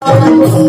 Oh,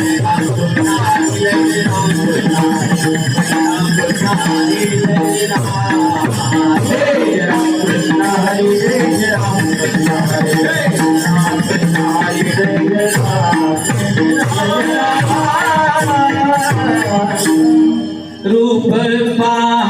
रूप पाहता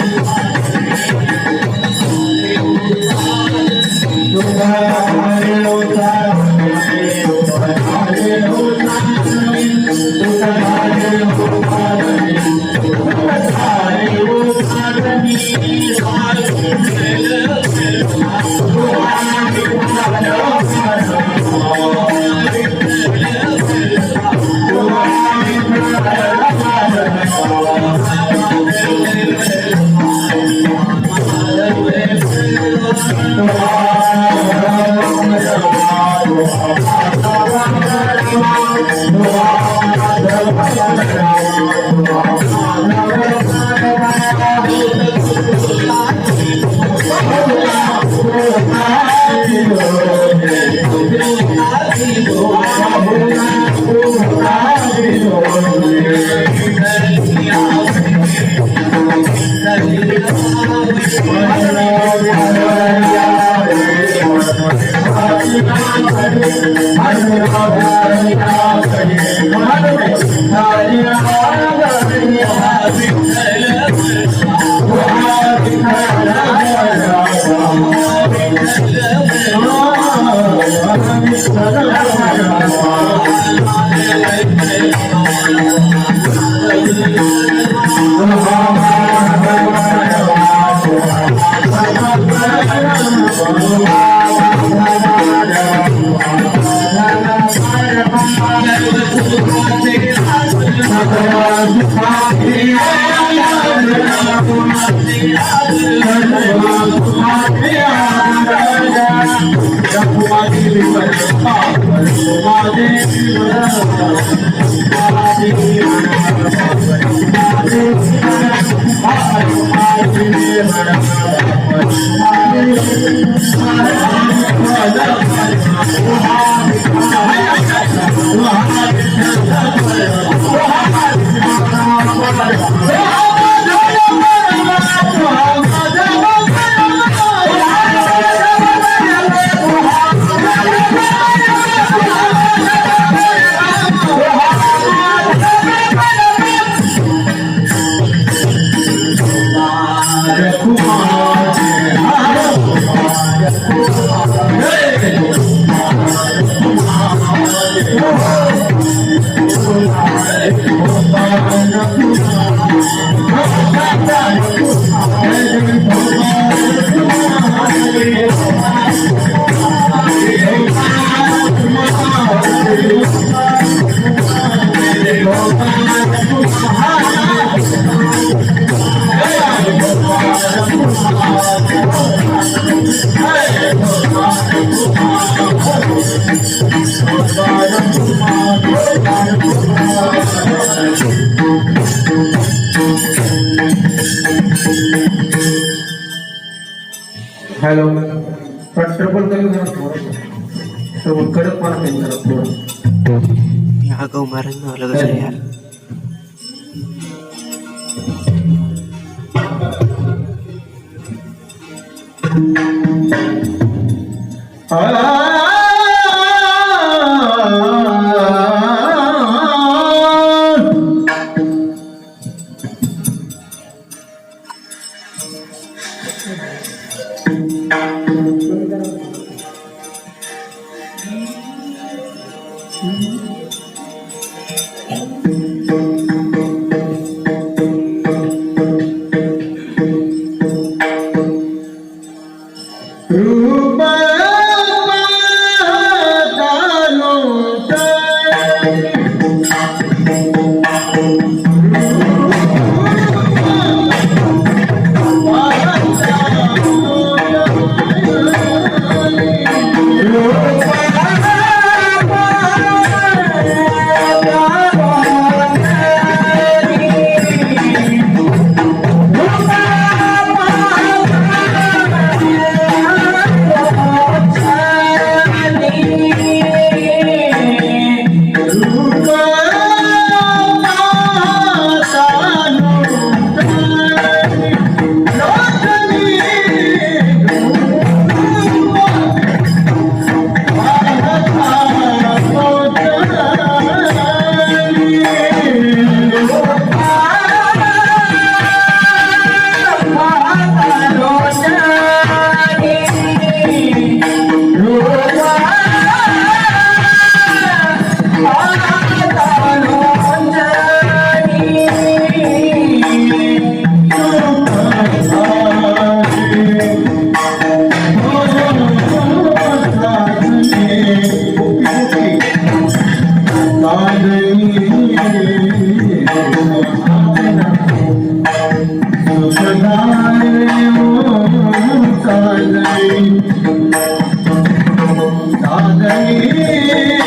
hello trouble कमी करा थोडं. कडक पाना कमी करा थोडं आगाऊ कसं यार? Mm-hmm. kalai kalai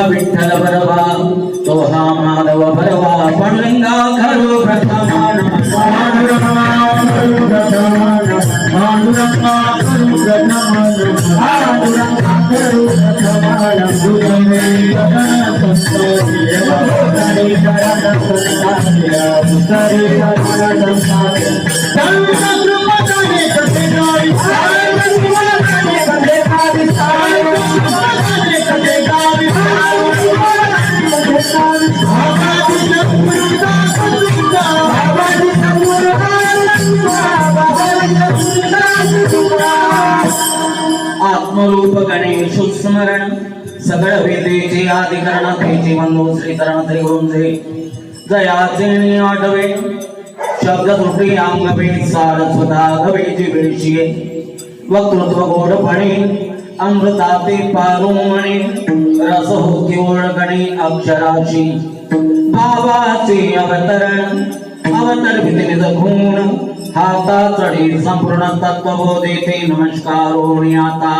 तो हा विठ्ठल बरवा तो हा माधव बरवा पांडुरंगा आत्मरूप गणेश स्मरण सगळ वेदेचे अधिकरण तेचे म्हणून श्रीकरण त्रिगुंजे जयाचे आठवे शब्द त्रुटी अंग भेट सारस्वता सुधा गवेची वेळशीये वक्तृत्व गोडपणे अमृताते पारुमणे रस होती ओळखणे अक्षराशी भावाचे अवतरण अवतर निज जखून हाता संपूर्ण संपूर्ण तत्वबोधेते नमस्कार ओणी आता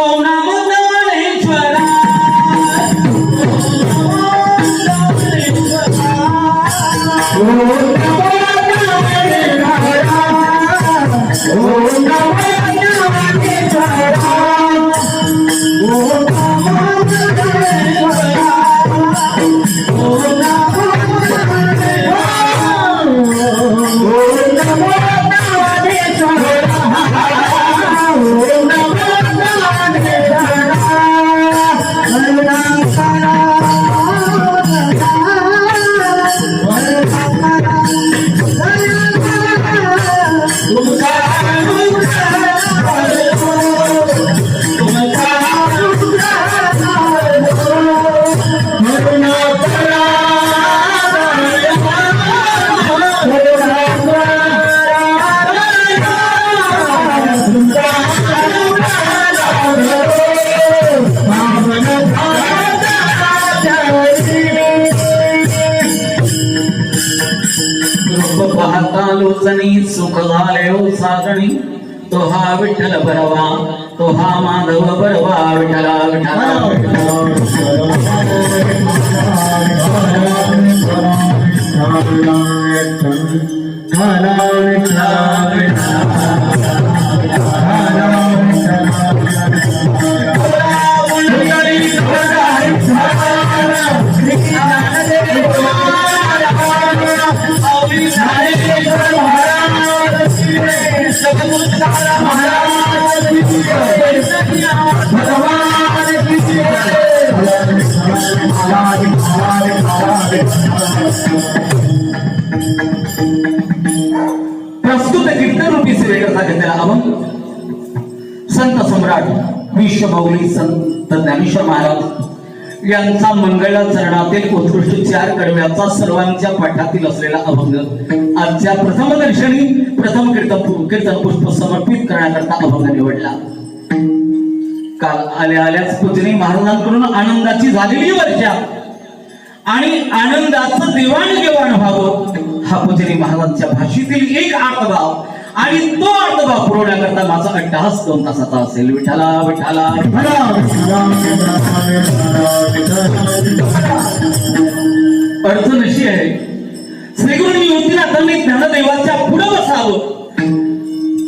ओम नमो ज्ञानेश्वरा. तो हा माधव बरवा विठला महाराज प्रस्तुत कीर्तनरूपी सेवेकरता घेतलेला अभंग संत सम्राट विश्वभौली संत ज्ञानेश्वर महाराज यांचा मंगळा चरणातील उत्कृष्ट चार कडव्याचा सर्वांच्या पाठातील असलेला अभंग. आजच्या प्रथम दर्शनी प्रथम कीर्तन कीर्तन पुष्प समर्पित करण्याकरता अभंग निवडला. काल आल्या आल्याच पूजनी महाराजांकडून आनंदाची झालेली वर्षा. आणि आनंदाचं देवाणघेवाण व्हावं हा पूजनी महाराजांच्या भाषेतील एक अर्थभाव आणि तो अर्थभाव पुरवण्याकरता माझा अट्टहास दोन तासाचा असेल. विठाला विठाला अडचण अशी आहे श्रीगुरूंनी त्यांनी ज्ञानदेवाच्या पुढे बसावं.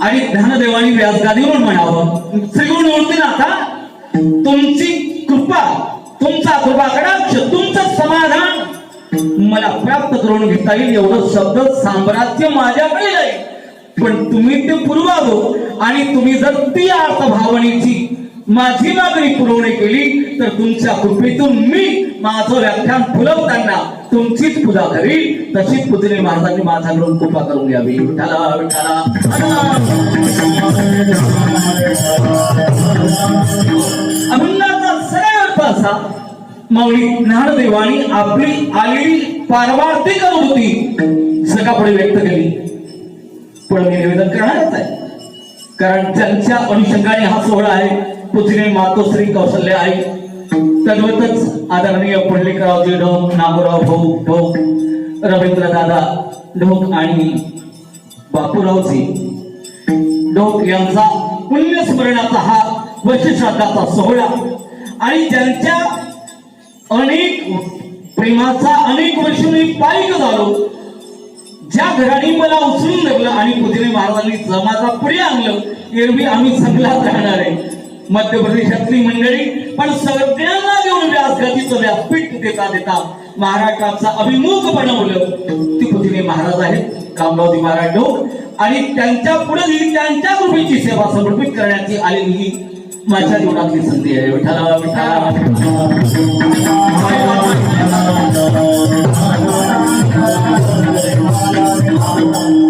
आणि ज्ञानदेवानी व्यासगादीवर म्हणावं. श्रीगुरू युवतीनाथा तुमची कृपा तुमचा कृपा कटाक्ष तुमचं समाधान मला प्राप्त करून घेता येईल एवढं शब्द साम्राज्य माझ्याकडे आहे पण तुम्ही ते पुरवावं. आणि तुम्ही जर ती अर्थभावनेची माझी मागणी पुरवणी केली तर तुमच्या कृपेतून मी माझं व्याख्यान फुलवताना तुमचीच पूजा करी. तशीच पूजने महाराजांनी माझ्याकडून कृपा करून घ्यावी. विठाला विठाला अभंगाचा सरळ अर्थ असा मौली ज्ञानदेवानी आपली आलेली पारमार्थिक अनुभूती सकापुढे व्यक्त केली. पण मी निवेदन करणारच आहे. कारण त्यांच्या अनुषंगाने हा सोहळा आहे. पुजने मातोश्री कौशल्य आहे. तद्वतच आदरणीय पुंडलिकरावजी ढोक नागोराव भाऊ ढोक रवींद्र दादा ढोक आणि बापूरावजी ढोक यांचा पुण्यस्मरणाचा हा वशिष्ठाचा सोहळा आणि ज्यांच्या अनेक प्रेमाचा अनेक वर्ष मी पायक झालो ज्या घराने मला उचलून धरलं आणि पुदिने महाराजांनी जमाचा पुढे आणलं एरवी आम्ही सगळ्यात राहणार आहे. मध्य प्रदेशातली मंडळी पण सगळ्यांना घेऊन व्यासगतीचं व्यासपीठ देता देता? महाराष्ट्राचा अभिमुख बनवलं. ती पुदिने महाराज आहेत कामरावजी महाराज आणि त्यांच्या पुढे त्यांच्या कृपेची सेवा समर्पित करण्याची आलेली ही माझ्या जीवनातली संधी आहे. विठाला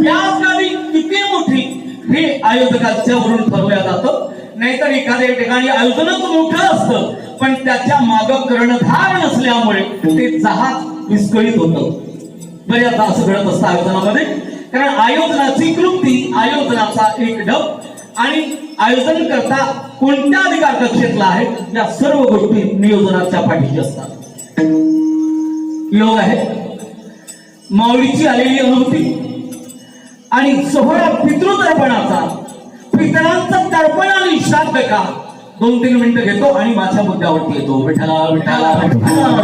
व्यासगादी किती मोठी हे आयोजकांच्या वरून ठरवल्या जातं? नाहीतर एखाद्या ठिकाणी आयोजनच मोठं असतं. पण त्याच्या माग कर्णधार नसल्यामुळे ते जहाज विस्कळीत होतं. बऱ्याचदा असं घडत असतं आयोजनामध्ये. कारण आयोजनाची कृती आयोजनाचा एक डब आणि आयोजन करता कोणत्या अधिकार कक्षेतला आहे या सर्व गोष्टी नियोजनाच्या पाठीशी असतात. योग आहे माऊलीची आलेली अनुभूती आणि सोहळा पितृतर्पणाचा पितरांचं तर्पण आणि श्राद्ध का दोन तीन मिनिटं घेतो आणि माझ्या मुद्द्यावरती येतो. विठाला विठाला विठाला